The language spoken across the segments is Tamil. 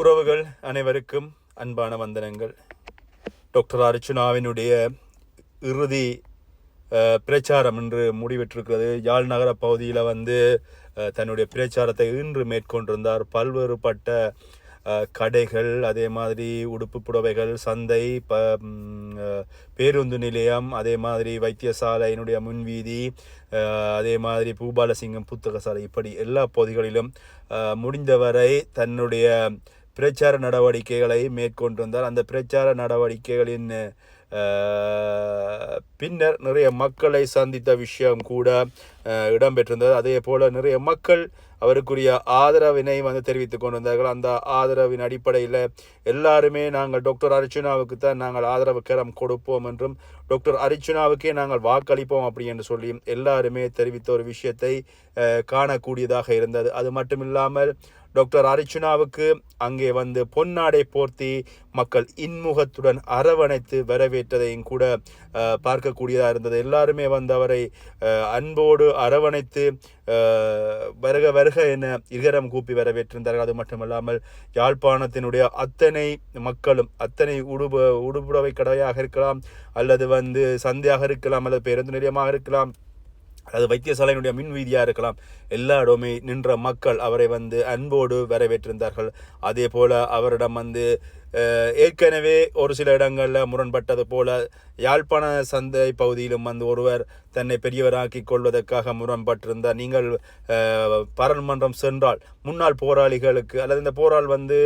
உறவுகள் அனைவருக்கும் அன்பான வந்தனங்கள். டாக்டர் அர்ச்சுனாவினுடைய இறுதி பிரச்சாரம் இன்று முடிவெற்றிருக்கிறது யாழ் நகர பகுதியில் வந்து தன்னுடைய பிரச்சாரத்தை இன்று மேற்கொண்டிருந்தார். பல்வேறுபட்ட கடைகள் அதே மாதிரி உடுப்பு புடவைகள் சந்தை ப பேருந்து நிலையம் அதே மாதிரி வைத்தியசாலையினுடைய முன்வீதி அதே மாதிரி பூபாலசிங்கம் புத்தக சாலை இப்படி எல்லா பகுதிகளிலும் முடிந்தவரை தன்னுடைய பிரச்சார நடவடிக்கைகளை மேற்கொண்டிருந்தார். அந்த பிரச்சார நடவடிக்கைகளின் பின்னர் நிறைய மக்களை சந்தித்த விஷயம் கூட இடம்பெற்றிருந்தது. அதே போல் நிறைய மக்கள் அவருக்குரிய ஆதரவினை வந்து தெரிவித்துக் கொண்டிருந்தார்கள். அந்த ஆதரவின் அடிப்படையில் எல்லாருமே நாங்கள் டாக்டர் அர்ச்சுனாவுக்கு தான் நாங்கள் ஆதரவு கரம் கொடுப்போம் என்றும் டாக்டர் அர்ச்சுனாவுக்கே நாங்கள் வாக்களிப்போம் அப்படி என்று சொல்லி எல்லாருமே தெரிவித்த ஒரு விஷயத்தை காணக்கூடியதாக இருந்தது. அது மட்டும் இல்லாமல் டாக்டர் அர்ச்சுனாவுக்கு அங்கே வந்து பொன்னாடை போர்த்தி மக்கள் இன்முகத்துடன் அரவணைத்து வரவேற்றதையும் கூட பார்க்கக்கூடியதாக இருந்தது. எல்லாருமே வந்து அவரை அன்போடு அரவணைத்து வருக வருக என இகரம் கூப்பி வரவேற்றிருந்தார்கள். அது மட்டுமல்லாமல் யாழ்ப்பாணத்தினுடைய அத்தனை மக்களும் அத்தனை உடுப உடுபுடவை கடையாக இருக்கலாம் அல்லது வந்து சந்தையாக இருக்கலாம் அல்லது பேருந்து நிலையமாக இருக்கலாம் அது வைத்தியசாலையினுடைய மின் வீதியாக இருக்கலாம். எல்லா இடமே நின்ற மக்கள் அவரை வந்து அன்போடு வரவேற்றிருந்தார்கள். அதே போல் அவரிடம் வந்து ஏற்கனவே ஒரு சில இடங்களில் முரண்பட்டது போல யாழ்ப்பாண சந்தை பகுதியிலும் வந்து ஒருவர் தன்னை பெரியவராக்கி கொள்வதற்காக முரண்பட்டிருந்தார். நீங்கள் பாராளுமன்றம் சென்றால் முன்னாள் போராளிகளுக்கு அல்லது இந்த போரால் வந்து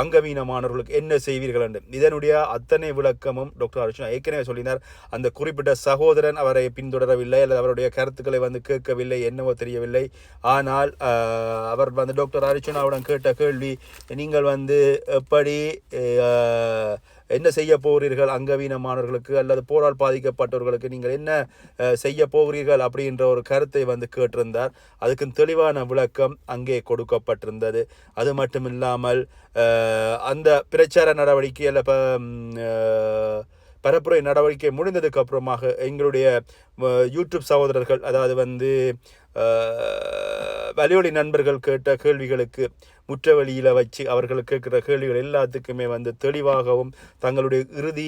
அங்கவீனமானவர்களுக்கு என்ன செய்வீர்கள் என்று. இதனுடைய அத்தனை விளக்கமும் டாக்டர் அர்ஜுனா ஏற்கனவே சொல்லினார். அந்த குறிப்பிட்ட சகோதரன் அவரை பின்தொடரவில்லை அல்லது அவருடைய கருத்துக்களை வந்து கேட்கவில்லை என்னவோ தெரியவில்லை. ஆனால் அவர் வந்து டாக்டர் அர்ஜுனாவுடன் கேட்ட கேள்வி நீங்கள் வந்து எப்படி என்ன செய்ய போகிறீர்கள் அங்கவீனமானவர்களுக்கு அல்லது போரால் பாதிக்கப்பட்டவர்களுக்கு நீங்கள் என்ன செய்ய போகிறீர்கள் அப்படின்ற ஒரு கருத்தை வந்து கேட்டிருந்தார். அதுக்கு தெளிவான விளக்கம் அங்கே கொடுக்கப்பட்டிருந்தது. அது மட்டும் இல்லாமல் அந்த பிரச்சார நடவடிக்கை அல்ல பரப்புரை நடவடிக்கை முடிந்ததுக்கு அப்புறமாக எங்களுடைய யூடியூப் சகோதரர்கள் அதாவது வந்து வலியொலி நண்பர்கள் கேட்ட கேள்விகளுக்கு முற்றவழியில் வச்சு அவர்கள் கேட்குற கேள்விகள் எல்லாத்துக்குமே வந்து தெளிவாகவும் தங்களுடைய இறுதி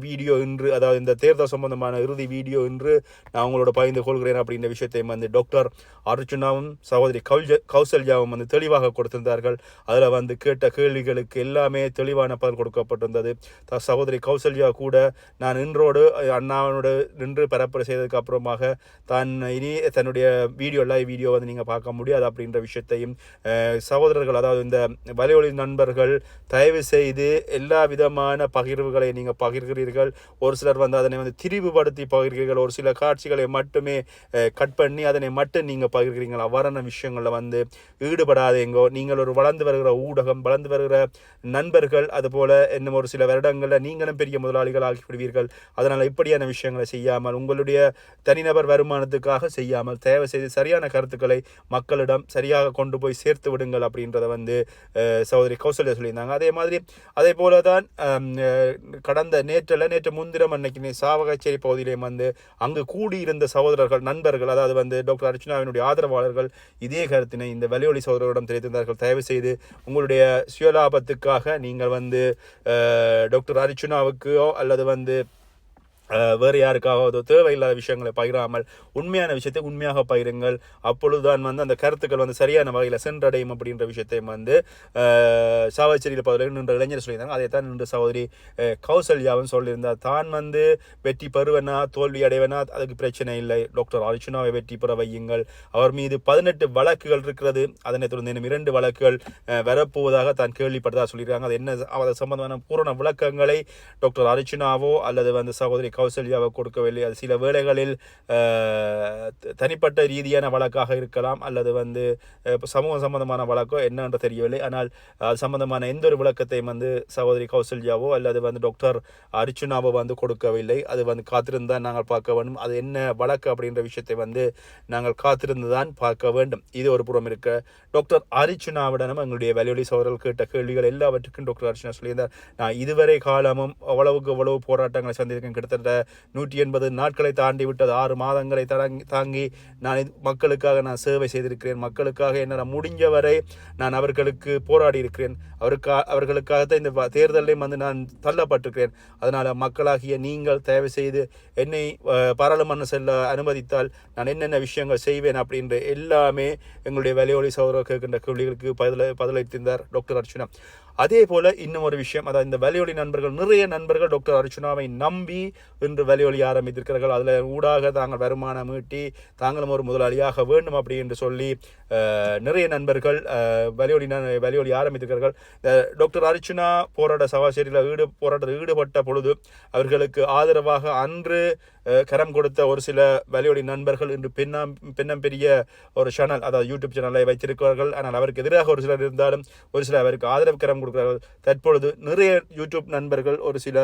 வீடியோ இன்று அதாவது இந்த தேர்தல் சம்பந்தமான இறுதி வீடியோ இன்று நான் உங்களோட பகிர்ந்து கொள்கிறேன் அப்படின்ற விஷயத்தை வந்து டாக்டர் அர்ஜுனாவும் சகோதரி கௌஜ கௌசல்யாவும் வந்து தெளிவாக கொடுத்திருந்தார்கள். அதில் வந்து கேட்ட கேள்விகளுக்கு எல்லாமே தெளிவான பதில் கொடுக்கப்பட்டிருந்தது. த- சகோதரி கௌசல்யா கூட நான் இன்றோடு அண்ணாவோடு நின்று பரப்புரை செய்ததுக்கு அப்புறமாக தான் இனி தன்னுடைய வீடியோ லைவ் வீடியோ வந்து நீங்கள் பார்க்க முடியாது அப்படின்ற விஷயத்தையும் சகோதரர்கள் அதாவது இந்த வலையொலி நண்பர்கள் தயவு செய்து எல்லா விதமான பகிர்வுகளை நீங்கள் பகிர்கிறீர்கள். ஒரு சிலர் வந்து அதனை வந்து திரிவுபடுத்தி பகிர்கிறீர்கள். ஒரு சில காட்சிகளை மட்டுமே கட் பண்ணி அதனை மட்டும் நீங்கள் பகிர்கிறீங்களா அவ்வாறான விஷயங்களில் வந்து ஈடுபடாதேங்கோ நீங்கள் ஒரு வளர்ந்து வருகிற ஊடகம் வளர்ந்து வருகிற நண்பர்கள் அதுபோல் இன்னும் ஒரு சில வருடங்களில் நீங்களும் பெரிய முதலாளிகள் ஆகிவிடுவீர்கள். அதனால் இப்படியான விஷயங்களை செய்யாமல் உங்களுடைய தனிநபர் வருமானத்துக்காக செய்யாமல் தயவு செய்து சரியான கருத்துக்களை மக்களிடம் சரியாக கொண்டு போய் சேர்த்து விடுங்கள் அப்படின்றத வந்து சகோதரி கௌசல்யா சொல்லியிருந்தாங்க. அதே மாதிரி அதே போல தான் கடந்த நேற்றில் நேற்று முன்தினம் அன்னைக்கு நீ சாவகச்சேரி பகுதியிலேயும் வந்து அங்கு கூடியிருந்த சகோதரர்கள் நண்பர்கள் அதாவது வந்து டாக்டர் அர்ச்சனாவினுடைய ஆதரவாளர்கள் இதே கருத்தினை இந்த வலியொலி சகோதரரிடம் தெரிவித்திருந்தார்கள். தயவு செய்து உங்களுடைய சுயலாபத்துக்காக நீங்கள் வந்து டாக்டர் அர்ச்சுனாவுக்கோ அல்லது வந்து வேறு யாருக்காவது தேவையில்லாத விஷயங்களை பகிராமல் உண்மையான விஷயத்தை உண்மையாக பகிருங்கள் அப்பொழுதுதான் வந்து அந்த கருத்துக்கள் வந்து சரியான வகையில் சென்றடையும் அப்படின்ற விஷயத்தையும் வந்து சாவச்சேரியில் பகுதியில் நின்ற இளைஞர் சொல்லியிருந்தாங்க. அதை தான் நின்று சகோதரி கௌசல்யாவும் சொல்லியிருந்தார் தான் வந்து வெற்றி பெறுவனா தோல்வி அடைவனா அதுக்கு பிரச்சனை இல்லை. டாக்டர் அர்ஜுனாவை வெற்றி பெற வையுங்கள். அவர் மீது பதினெட்டு வழக்குகள் இருக்கிறது. அதனை தொடர்ந்து இன்னும் இரண்டு வழக்குகள் வரப்போவதாக தான் கேள்விப்பட்டதாக சொல்லியிருக்காங்க. அது என்ன அது சம்பந்தமான பூரண விளக்கங்களை டாக்டர் அர்ஜுனாவோ அல்லது வந்து சகோதரி கௌசல்யாவை கொடுக்கவில்லை. அது சில வேளைகளில் த- தனிப்பட்ட ரீதியான வழக்காக இருக்கலாம். அல்லது வந்து இப்போ சமூகம் சமூக சம்பந்தமான வழக்கோ என்னென்று தெரியவில்லை. ஆனால் அது சம்பந்தமான எந்த ஒரு விளக்கத்தையும் வந்து சகோதரி கௌசல்யாவோ அல்லது வந்து டாக்டர் அர்ச்சுனாவோ வந்து கொடுக்கவில்லை. அது வந்து காத்திருந்தால் நாங்கள் பார்க்க வேண்டும். அது என்ன வழக்கு அப்படின்ற விஷயத்தை வந்து நாங்கள் காத்திருந்து தான் பார்க்க வேண்டும். இது ஒரு புறம் இருக்க. டாக்டர் அரிச்சுனாவிடனும் எங்களுடைய வலியுலி சோழர்கள் கேட்ட கேள்விகள் எல்லாவற்றுக்கும் டாக்டர் அர்ச்சுனா சொல்லியிருந்தார். நான் இதுவரை காலமும் அவ்வளவுக்கு அவ்வளவு போராட்டங்களை சந்திருக்கேன் கிட்டத்தட்ட கிட்டத்தட்ட நூற்றி எண்பது நாட்களை தாண்டி விட்டது ஆறு மாதங்களை தடங்கி தாங்கி நான் மக்களுக்காக நான் சேவை செய்திருக்கிறேன். மக்களுக்காக என்னால் முடிஞ்ச வரை நான் அவர்களுக்கு போராடி இருக்கிறேன். அவருக்கா அவர்களுக்காகத்தான் இந்த தேர்தலையும் வந்து நான் தள்ளப்பட்டிருக்கிறேன். அதனால் மக்களாகிய நீங்கள் தயவு செய்து என்னை பாராளுமன்றம் செல்ல அனுமதித்தால் நான் என்னென்ன விஷயங்கள் செய்வேன் அப்படின்ற எல்லாமே எங்களுடைய வேலையொலி சௌரவ கேட்கின்ற கேள்விகளுக்கு பதில பதிலளித்திருந்தார் டாக்டர் அர்ச்சுனா அதே போல் இன்னும் ஒரு விஷயம் அதாவது இந்த வலியொலி நண்பர்கள் நிறைய நண்பர்கள் டாக்டர் அர்ச்சுனாவை நம்பி இன்று வலியொலி ஆரம்பித்திருக்கிறார்கள். அதில் ஊடாக தாங்கள் வருமானம் ஈட்டி தாங்களும் ஒரு முதலாளியாக வேண்டும் அப்படி என்று சொல்லி நிறைய நண்பர்கள் வலியொலி வலியொலி ஆரம்பித்திருக்கிறார்கள். டாக்டர் அர்ச்சுனா போராட்ட சவாசேரியில் ஈடு போராட்டத்தில் ஈடுபட்ட பொழுது அவர்களுக்கு ஆதரவாக அன்று கரம் கொடுத்த ஒரு சில வலியோடி நண்பர்கள் இன்று பின்னம் பின்னம் பெரிய ஒரு சேனல் அதாவது யூடியூப் சேனலை வைத்திருக்கிறார்கள். ஆனால் அவருக்கு எதிராக ஒரு சிலர் இருந்தாலும் ஒரு சில அவருக்கு ஆதரவு கரம் கொடுக்கிறார்கள். தற்பொழுது நிறைய யூடியூப் நண்பர்கள் ஒரு சில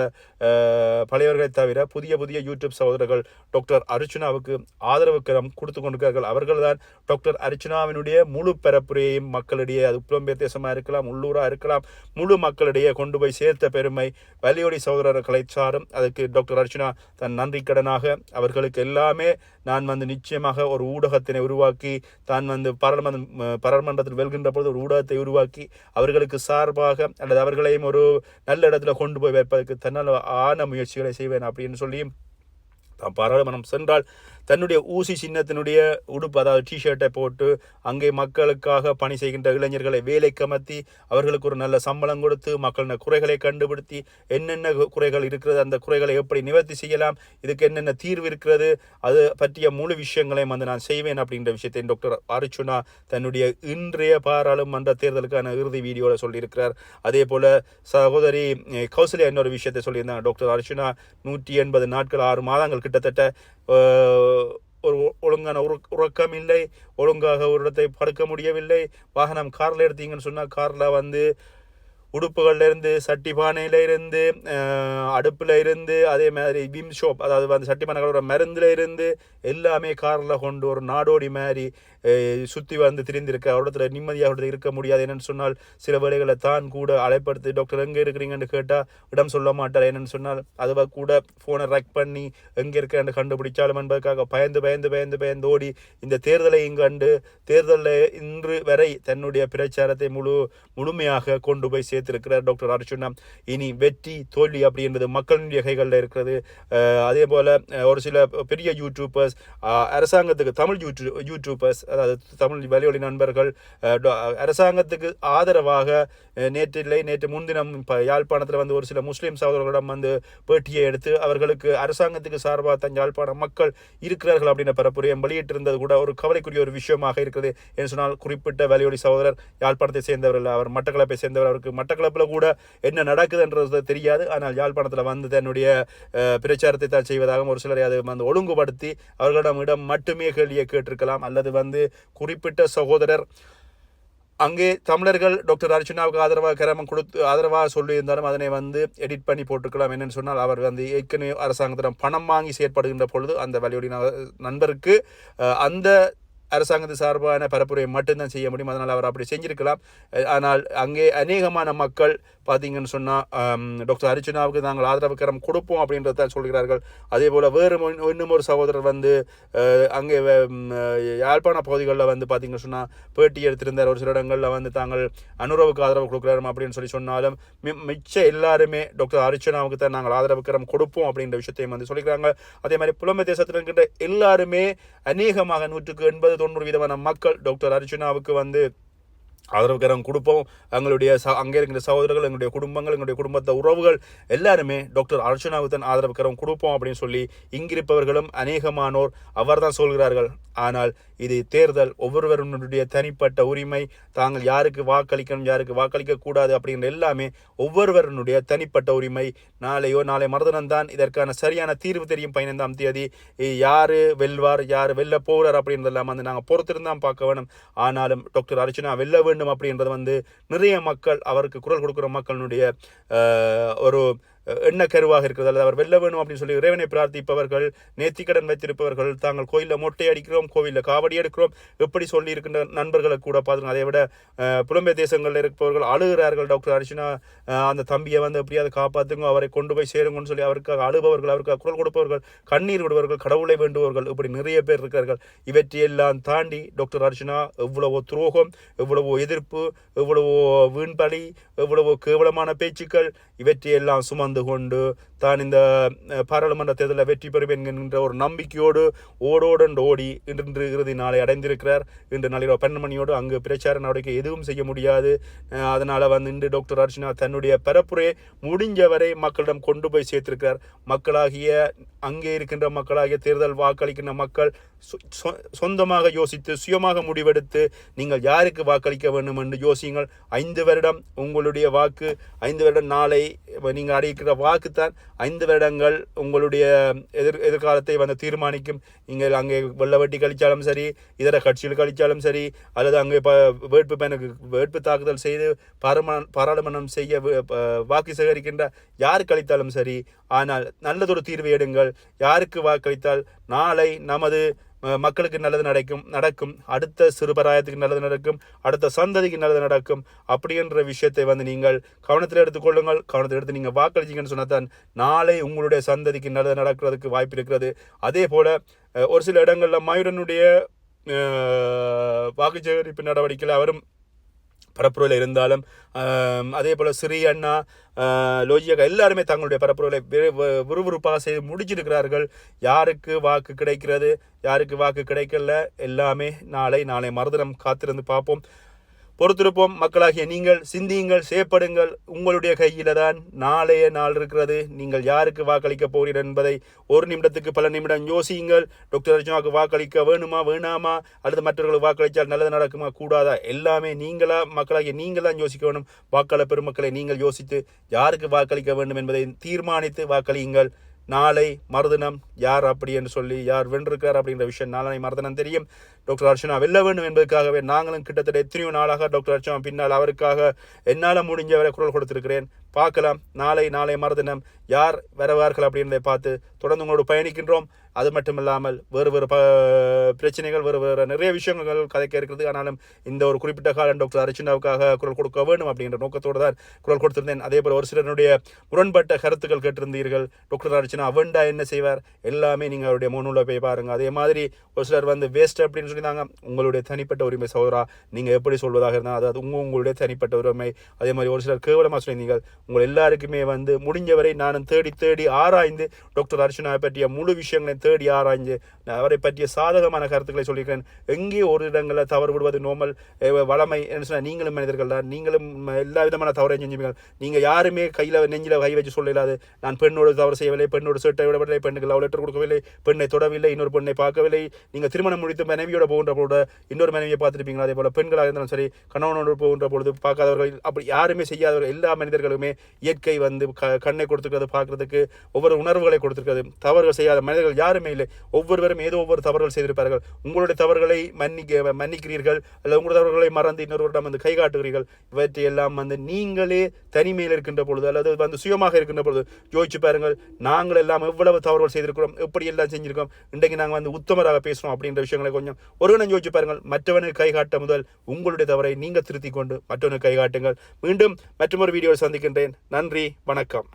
பழையவர்களை தவிர புதிய புதிய யூடியூப் சகோதரர்கள் டாக்டர் அர்ச்சுனாவுக்கு ஆதரவு கரம் கொடுத்து கொண்டிருக்கிறார்கள். அவர்கள்தான் டாக்டர் அர்ச்சுனாவினுடைய முழு பரப்புரையையும் மக்களிடையே அது புலம்பெயர் தேசமாக இருக்கலாம் உள்ளூராக இருக்கலாம் முழு மக்களிடையே கொண்டு போய் சேர்த்த பெருமை வலியோடி சகோதரர்களை சாரும். அதற்கு டாக்டர் அர்ச்சுனா தன் நன்றி மூலமாக அவர்களுக்கு எல்லாமே நான் வந்து நிச்சயமாக ஒரு ஊடகத்தினை உருவாக்கி தான் வந்து பாராளுமன்றம் பாராளுமன்றத்தில் வெல்கின்ற பொழுது ஒரு ஊடகத்தை உருவாக்கி அவர்களுக்கு சார்பாக அல்லது அவர்களையும் ஒரு நல்ல இடத்துல கொண்டு போய் வைப்பதற்கு தன்னால் ஆன முயற்சிகளை செய்வேன் அப்படின்னு சொல்லி தான் பாராளுமன்றம் சென்றால் தன்னுடைய ஊசி சின்னத்தினுடைய உடுப்பு அதாவது டிஷர்ட்டை போட்டு அங்கே மக்களுக்காக பணி செய்கின்ற இளைஞர்களை வேலை கமர்த்தி அவர்களுக்கு ஒரு நல்ல சம்பளம் கொடுத்து மக்களின் குறைகளை கண்டுபிடித்து என்னென்ன குறைகள் இருக்கிறது அந்த குறைகளை எப்படி நிவர்த்தி செய்யலாம் இதுக்கு என்னென்ன தீர்வு இருக்கிறது அது பற்றிய முழு விஷயங்களையும் வந்து நான் செய்வேன் அப்படின்ற விஷயத்தை டாக்டர் அர்ச்சுனா தன்னுடைய இன்றைய பாராளுமன்ற தேர்தலுக்கான இறுதி வீடியோவில் சொல்லியிருக்கிறார். அதே போல் சகோதரி கௌசல்யா இன்னொரு விஷயத்தை சொல்லியிருந்தாங்க டாக்டர் அர்ச்சுனா நூற்றி எண்பது நாட்கள் ஆறு மாதங்கள் கிட்டத்தட்ட ஒரு ஒழுங்கான உற உறக்கம் இல்லை. ஒழுங்காக ஒரு இடத்தை படுக்க முடியவில்லை. வாகனம் காரில் எடுத்தீங்கன்னு சொன்னால் காரில் வந்து உடுப்புகள்லேருந்து சட்டி பானையில் இருந்து அடுப்பில் இருந்து அதே மாதிரி விம் ஷோப் அதாவது வந்து சட்டி பானை கலர் மருந்தில் இருந்து எல்லாமே காரில் கொண்டு ஒரு நாடோடி மாதிரி சுற்றி வந்து திரிந்திருக்க அவரிடத்துல நிம்மதியாக இருக்க முடியாது. என்னென்னு சொன்னால் சில வேலைகளை தான் கூட அழைப்படுத்தி டாக்டர் எங்கே இருக்கிறீங்கன்னு கேட்டால் இடம் சொல்ல மாட்டார். என்னென்னு சொன்னால் அதுவாக கூட ஃபோனை ரெக் பண்ணி எங்கே இருக்கேன்னு கண்டுபிடிச்சாலும் என்பதற்காக பயந்து பயந்து பயந்து பயந்து ஓடி இந்த தேர்தலை கண்டு தேர்தலில் இன்று வரை தன்னுடைய பிரச்சாரத்தை முழு முழுமையாக கொண்டு போய் சேர்த்திருக்கிறார் டாக்டர் அர்ஜுனா. இனி வெற்றி தோல்வி அப்படி என்பது மக்களுடைய கைகளில் இருக்கிறது. அதே போல் ஒரு சில பெரிய யூடியூபர்ஸ் அரசாங்கத்துக்கு தமிழ் யூடியூ யூடியூபர்ஸ் அதாவது தமிழ் வலியொலி நண்பர்கள் அரசாங்கத்துக்கு ஆதரவாக நேற்று இல்லை நேற்று முன்தினம் இப்போ யாழ்ப்பாணத்தில் வந்து ஒரு சில முஸ்லீம் சகோதரர்களிடம் வந்து பேட்டியை எடுத்து அவர்களுக்கு அரசாங்கத்துக்கு சார்பாக தன் யாழ்ப்பாண மக்கள் இருக்கிறார்கள் அப்படின்ற பரப்புரையை வெளியிட்டிருந்தது கூட ஒரு கவலைக்குரிய ஒரு விஷயமாக இருக்கிறது என்று சொன்னால் குறிப்பிட்ட வலியொலி சகோதரர் யாழ்ப்பாணத்தை சேர்ந்தவர் இல்லை அவர் மட்டக்களப்பை சேர்ந்தவர் அவருக்கு மட்டக்களப்பில் கூட என்ன நடக்குதுன்றது தெரியாது. ஆனால் யாழ்ப்பாணத்தில் வந்து தன்னுடைய பிரச்சாரத்தை தான் செய்வதாகவும் ஒரு சிலரை அதை வந்து ஒழுங்குபடுத்தி அவர்களிடம் இடம் மட்டுமே கேள்வியை கேட்டிருக்கலாம். அல்லது வந்து குறிப்பிட்ட சகோதரர். அங்கே தமிழர்கள் டாக்டர் அர்ச்சனாவுக்கு ஆதரவாக கிரமம் கொடுத்து ஆதரவாக சொல்லியிருந்தாலும் அதனை வந்து எடிட் பண்ணி போட்டுக்கலாம் என்னென்னு சொன்னால் அவர் வந்து ஏற்கனவே அரசாங்கத்திடம் பணம் வாங்கி செயற்படுகின்ற பொழுது அந்த வழியுடைய நண்பருக்கு அந்த அரசாங்கத்து சார்பான பரப்புரையை மட்டும்தான் செய்ய முடியும். அதனால் அவர் அப்படி செஞ்சிருக்கலாம். ஆனால் அங்கே அநேகமான மக்கள் பார்த்தீங்கன்னு சொன்னால் டாக்டர் அர்ச்சனாவுக்கு நாங்கள் ஆதரவு கரம் கொடுப்போம் அப்படின்றத தான் சொல்கிறார்கள். அதே போல் வேறு இன்னும் ஒரு சகோதரர் வந்து அங்கே யாழ்ப்பாண பகுதிகளில் வந்து பார்த்தீங்கன்னு சொன்னால் பேட்டி எடுத்திருந்தார். ஒரு சில இடங்களில் வந்து தாங்கள் அனுரவுக்கு ஆதரவு கொடுக்குறாரு அப்படின்னு சொல்லி சொன்னாலும் மி- மிச்ச எல்லாருமே டாக்டர் அர்ச்சனாவுக்கு தான் நாங்கள் ஆதரவு கரம் கொடுப்போம் அப்படின்ற விஷயத்தையும் வந்து சொல்லிக்கிறாங்க. அதே மாதிரி புலம்பெயர் தேசத்தில் இருக்கின்ற எல்லாருமே அநேகமாக நூற்றுக்கு எண்பது தொண்ணூறு விதமான மக்கள் டாக்டர் அர்ஜுனாவுக்கு வந்து ஆதரவுக்கரம் கொடுப்போம். எங்களுடைய ச அங்கே இருக்கிற சகோதரர்கள் எங்களுடைய குடும்பங்கள் எங்களுடைய குடும்பத்த உறவுகள் எல்லாருமே டாக்டர் அர்ச்சனாவுத்தன் தான் ஆதரவுக்கரம் கொடுப்போம் அப்படின்னு சொல்லி இங்கிருப்பவர்களும் அநேகமானோர் அவர் தான் சொல்கிறார்கள். ஆனால் இது தேர்தல் ஒவ்வொருவருடைய தனிப்பட்ட உரிமை தாங்கள் யாருக்கு வாக்களிக்கணும் யாருக்கு வாக்களிக்க கூடாது அப்படிங்கிற எல்லாமே ஒவ்வொருவருடைய தனிப்பட்ட உரிமை. நாளையோ நாளை மறுதினம்தான் இதற்கான சரியான தீர்வு தெரியும் பதினைந்தாம் தேதி. யார் வெல்வார் யார் வெல்ல போகிறார் அப்படின்றதெல்லாம் வந்து நாங்கள் பொறுத்திருந்தான் பார்க்க வேணும். ஆனாலும் டாக்டர் அர்ச்சனா வெல்ல வேண்டும் அப்படின்றது வந்து நிறைய மக்கள் அவருக்கு குரல் கொடுக்குற மக்களுடைய ஒரு எண்ண கருவாக இருக்கிறது அல்லது அவர் வெல்ல வேணும் அப்படின்னு சொல்லி இறைவனை பிரார்த்திப்பவர்கள் நேர்த்திக்கடன் வைத்திருப்பவர்கள் தாங்கள் கோயிலில் மொட்டை அடிக்கிறோம் கோவிலில் காவடி எடுக்கிறோம் எப்படி சொல்லி இருக்கின்ற நண்பர்களை கூட பார்த்துங்க அதை விட புலம்பெயர் தேசங்களில் இருப்பவர்கள் அழுகிறார்கள் டாக்டர் அர்ச்சனா அந்த தம்பியை வந்து எப்படியாவது காப்பாற்றுங்க அவரை கொண்டு போய் சேருங்கன்னு சொல்லி அவருக்காக அழுபவர்கள் அவருக்காக குரல் கொடுப்பவர்கள் கண்ணீர் விடுவர்கள் கடவுளை வேண்டுபவர்கள் இப்படி நிறைய பேர் இருக்கிறார்கள். இவற்றையெல்லாம் தாண்டி டாக்டர் அர்ச்சனா எவ்வளவோ துரோகம் எவ்வளவோ எதிர்ப்பு எவ்வளவோ வீண்பலி எவ்வளவோ கேவலமான பேச்சுக்கள் இவற்றையெல்லாம் சுமந்து கொண்டு தான் இந்த பாராளுமன்ற தேர்தலில் வெற்றி பெறுவேன் என்கின்ற ஒரு நம்பிக்கையோடு ஓடோடண்டு ஓடி இன்று இறுதி நாளை அடைந்திருக்கிறார். இன்று நள்ளிரவு பன்னெண்டு மணியோடு அங்கு பிரச்சார நடவடிக்கை எதுவும் செய்ய முடியாது. அதனால் வந்து இன்று டாக்டர் அர்ச்சனா தன்னுடைய பரப்புரையை முடிஞ்சவரை மக்களிடம் கொண்டு போய் சேர்த்திருக்கிறார். மக்களாகிய அங்கே இருக்கின்ற மக்களாகிய தேர்தல் வாக்களிக்கின்ற மக்கள் சொ- சொந்தமாக யோசித்து சுயமாக முடிவெடுத்து நீங்கள் யாருக்கு வாக்களிக்க வேண்டும் என்று யோசியுங்கள். ஐந்து வருடம் உங்களுடைய வாக்கு ஐந்து வருடம் நாளை நீங்கள் அடைக்கிற வாக்குத்தான் ஐந்து வருடங்கள் உங்களுடைய எதிர் எதிர்காலத்தை வந்து தீர்மானிக்கும். நீங்கள் அங்கே வெள்ள வெட்டி கழித்தாலும் சரி இதர கட்சிகள் கழித்தாலும் சரி அல்லது அங்கே ப வேட்பு பேனுக்கு வேட்பு தாக்குதல் செய்து பாராளுமன் பாராளுமன்றம் செய்ய வாக்கு சேகரிக்கின்ற யாருக்கு அளித்தாலும் சரி ஆனால் நல்லதொரு தீர்வு எடுங்கள். யாருக்கு வாக்களித்தால்? நாளை நமது மக்களுக்கு நல்லது நடக்கும் நடக்கும். அடுத்த சிறுபராயத்துக்கு நல்லது நடக்கும் அடுத்த சந்ததிக்கு நல்லது நடக்கும் அப்படின்ற விஷயத்தை வந்து நீங்கள் கவனத்தில் எடுத்துக்கொள்ளுங்கள் கவனத்தில் எடுத்து நீங்கள் வாக்களிச்சிங்கன்னு சொன்னால் தான் நாளை உங்களுடைய சந்ததிக்கு நல்லது நடக்கிறதுக்கு வாய்ப்பு இருக்கிறது. அதே போல் ஒரு சில இடங்களில் மயூரனுடைய வாக்கு சேகரிப்பு நடவடிக்கையில் அவரும் பரப்புரையில் இருந்தாலும் அதே போல் ஸ்ரீ அண்ணா லோஜியகா எல்லாருமே தங்களுடைய பரப்புரைகளை விறுவிறுப்பாக செய்து முடிச்சிருக்கிறார்கள். யாருக்கு வாக்கு கிடைக்கிறது யாருக்கு வாக்கு கிடைக்கல எல்லாமே நாளை நாளை மறுதினம் காத்திருந்து பார்ப்போம். பொறுத்திருப்போம் மக்களாகிய நீங்கள். சிந்தியுங்கள் செயப்படுங்கள் உங்களுடைய கையில தான் நாளைய நாள் இருக்கிறது. நீங்கள் யாருக்கு வாக்களிக்க போகிறீர்கள் என்பதை ஒரு நிமிடத்துக்கு பல நிமிடம் யோசியுங்கள். டாக்டர் அர்ஜுனாவுக்கு வாக்களிக்க வேணுமா வேணாமா? அல்லது மற்றவர்களுக்கு வாக்களித்தால் நல்லது நடக்குமா கூடாதா? எல்லாமே நீங்களா மக்களாகிய நீங்கள் தான் யோசிக்க வேணும் வாக்காளர் பெருமக்களை நீங்கள் யோசித்து யாருக்கு வாக்களிக்க வேண்டும் என்பதை தீர்மானித்து வாக்களியுங்கள். நாளை மறுதினம் யார் அப்படி என்று சொல்லி யார் வென்றிருக்கிறார் அப்படின்ற விஷயம் நாளை மறுதினம் தெரியும். டாக்டர் அர்ச்சனா வெல்ல வேண்டும் என்பதற்காகவே நாங்களும் கிட்டத்தட்ட எத்தனையோ நாளாக டாக்டர் அர்ச்சனா பின்னால் அவருக்காக என்னால் முடிஞ்சவரை குரல் கொடுத்திருக்கிறேன். பார்க்கலாம். நாளை நாளை மறுதினம் யார் வரவார்கள் அப்படின்றதை பார்த்து தொடர்ந்து உங்களோடு பயணிக்கின்றோம். அது மட்டும் இல்லாமல் வேறு வேறு ப பிரச்சனைகள் வேறு வேறு நிறைய விஷயங்கள் கதைக்க இருக்கிறது. ஆனாலும் இந்த ஒரு குறிப்பிட்ட காலம் டாக்டர் அர்ச்சனாவுக்காக குரல் கொடுக்க வேண்டும் அப்படின்ற நோக்கத்தோடு தான் குரல் கொடுத்திருந்தேன். அதே போல் ஒரு சிலருடைய முரண்பட்ட கருத்துக்கள் கேட்டிருந்தீர்கள். டாக்டர் அர்ச்சனா அவண்டா என்ன செய்வார்? எல்லாமே நீங்கள் அவருடைய முன்னுள்ள போய் பாருங்கள் அதே மாதிரி ஒரு சிலர் வந்து வேஸ்ட் அப்படின்னு சொல்லியிருந்தாங்க. உங்களுடைய தனிப்பட்ட உரிமை சோதரா நீங்கள் எப்படி சொல்வதாக இருந்தால் அதாவது உங்க உங்களுடைய தனிப்பட்ட உரிமை. அதே மாதிரி ஒரு சிலர் கேவலமாக சொல்லியிருந்தீங்க உங்கள் எல்லாருக்குமே வந்து முடிஞ்சவரை நானும் தேடி தேடி ஆராய்ந்து டாக்டர் அர்ச்சனாவை பற்றிய முழு விஷயங்களை தேடி ஆராய்ந்து அவரை பற்றிய சாதகமான கருத்துக்களை சொல்லியிருக்கிறேன். எங்கே ஒரு இடங்களில் தவறு விடுவது நோமல் வளமை என்ன சொன்னால் நீங்களும் மனிதர்கள் தான். நீங்களும் எல்லா விதமான தவறையும் செஞ்சுப்பீங்க நீங்கள் யாருமே கையில் நெஞ்சில் கை வச்சு சொல்லலாது. நான் பெண்ணோடு தவறு செய்யவில்லை பெண்ணோடு சேட்டை விடவில்லை பெண்ணுக்கு லவ் லெட்டர் கொடுக்கவில்லை பெண்ணை தொடவில்லை இன்னொரு பெண்ணை பார்க்கவில்லை. நீங்கள் திருமணம் முடித்து மனைவியோட போகின்ற பொழுது இன்னொரு மனைவியை பார்த்துருப்பீங்களா? அதே போல் பெண்களாக இருந்தாலும் சரி கணவனோடு போகின்ற பொழுது பார்க்காதவர்கள் அப்படி யாருமே செய்யாதவர்கள் எல்லா மனிதர்களுமே இயற்கை வந்து க கண்ணை கொடுத்துருக்கிறது பார்க்கறதுக்கு ஒவ்வொரு உணர்வுகளை கொடுத்துருக்கிறது தவறுகள் செய்யாத மனிதர்கள் யாருமே இல்லை. ஒவ்வொருவரும் ஏதோ ஒவ்வொரு தவறுகள் செய்திருப்பார்கள். உங்களுடைய தவறுகளை மன்னிக்க மன்னிக்கிறீர்கள் அல்லது உங்களுடைய தவறுகளை மறந்து இன்னொருவரிடம் வந்து கை காட்டுகிறீர்கள். இவற்றை எல்லாம் வந்து நீங்களே தனிமையில் இருக்கின்ற பொழுது அல்லது வந்து சுயமாக இருக்கின்ற பொழுது யோசிச்சு பாருங்கள் நாங்கள் எல்லாம் எவ்வளவு தவறுகள் செய்திருக்கிறோம் எப்படி எல்லாம் செஞ்சிருக்கோம் இன்றைக்கு நாங்கள் வந்து உத்தமராக பேசுகிறோம் அப்படின்ற விஷயங்களை கொஞ்சம் ஒரு கணம் யோசிச்சு பாருங்கள் மற்றவனுக்கு கை காட்ட முதல் உங்களுடைய தவறை நீங்கள் திருத்திக் கொண்டு மற்றவனுக்கு கை காட்டுங்கள். மீண்டும் மற்றொரு வீடியோவில் சந்திக்கின்றேன். நன்றி வணக்கம்.